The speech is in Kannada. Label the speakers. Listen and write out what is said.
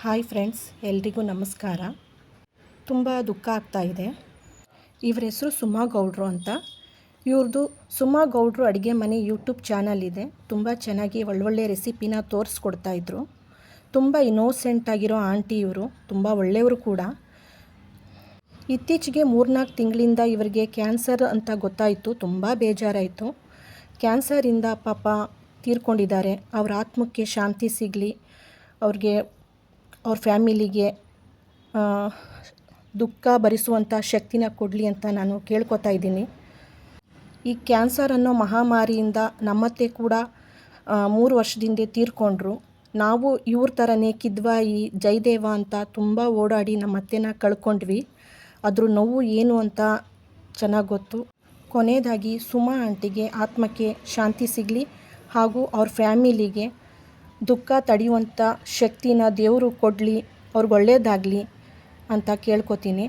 Speaker 1: ಹಾಯ್ ಫ್ರೆಂಡ್ಸ್, ಎಲ್ರಿಗೂ ನಮಸ್ಕಾರ. ತುಂಬ ದುಃಖ ಆಗ್ತಾ ಇದೆ. ಇವ್ರ ಹೆಸರು ಸುಮಾ ಗೌಡ್ರು ಅಂತ. ಇವ್ರದ್ದು ಸುಮಾ ಗೌಡ್ರು ಅಡುಗೆ ಮನೆ ಯೂಟ್ಯೂಬ್ ಚಾನಲ್ ಇದೆ. ತುಂಬ ಚೆನ್ನಾಗಿ ಒಳ್ಳೊಳ್ಳೆ ರೆಸಿಪಿನ ತೋರಿಸ್ಕೊಡ್ತಾಯಿದ್ರು ತುಂಬ ಇನ್ನೋಸೆಂಟ್ ಆಗಿರೋ ಆಂಟಿ ಇವರು, ತುಂಬ ಒಳ್ಳೆಯವರು ಕೂಡ. ಇತ್ತೀಚೆಗೆ ಮೂರ್ನಾಲ್ಕು ತಿಂಗಳಿಂದ ಇವರಿಗೆ ಕ್ಯಾನ್ಸರ್ ಅಂತ ಗೊತ್ತಾಯಿತು, ತುಂಬ ಬೇಜಾರಾಯಿತು. ಕ್ಯಾನ್ಸರಿಂದ ಪಾಪ ತೀರ್ಕೊಂಡಿದ್ದಾರೆ. ಅವ್ರ ಆತ್ಮಕ್ಕೆ ಶಾಂತಿ ಸಿಗಲಿ, ಅವ್ರಿಗೆ ಅವ್ರ ಫ್ಯಾಮಿಲಿಗೆ ದುಃಖ ಭರಿಸುವಂಥ ಶಕ್ತಿನ ಕೊಡಲಿ ಅಂತ ನಾನು ಕೇಳ್ಕೊತಾ ಇದ್ದೀನಿ. ಈ ಕ್ಯಾನ್ಸರ್ ಅನ್ನೋ ಮಹಾಮಾರಿಯಿಂದ ನಮ್ಮತ್ತೆ ಕೂಡ ಮೂರು ವರ್ಷದಿಂದ ತೀರ್ಕೊಂಡ್ರು. ನಾವು ಇವ್ರ ಥರನೇ ಕಿದ್ವಾಯಿ, ಜಯದೇವ ಅಂತ ತುಂಬ ಓಡಾಡಿ ನಮ್ಮತ್ತೆನ ಕಳ್ಕೊಂಡ್ವಿ. ಅದ್ರ ನೋವು ಏನು ಅಂತ ಚೆನ್ನಾಗಿ ಗೊತ್ತು. ಕೊನೆಯದಾಗಿ ಸುಮಾ ಆಂಟಿಗೆ ಆತ್ಮಕ್ಕೆ ಶಾಂತಿ ಸಿಗಲಿ ಹಾಗೂ ಅವ್ರ ಫ್ಯಾಮಿಲಿಗೆ ದುಃಖ ತಡೆಯುವಂಥ ಶಕ್ತಿನ ದೇವರು ಕೊಡಲಿ ಅವ್ರಿಗೆ ಒಳ್ಳೆಯದಾಗಲಿ ಅಂತ ಕೇಳ್ಕೊತೀನಿ.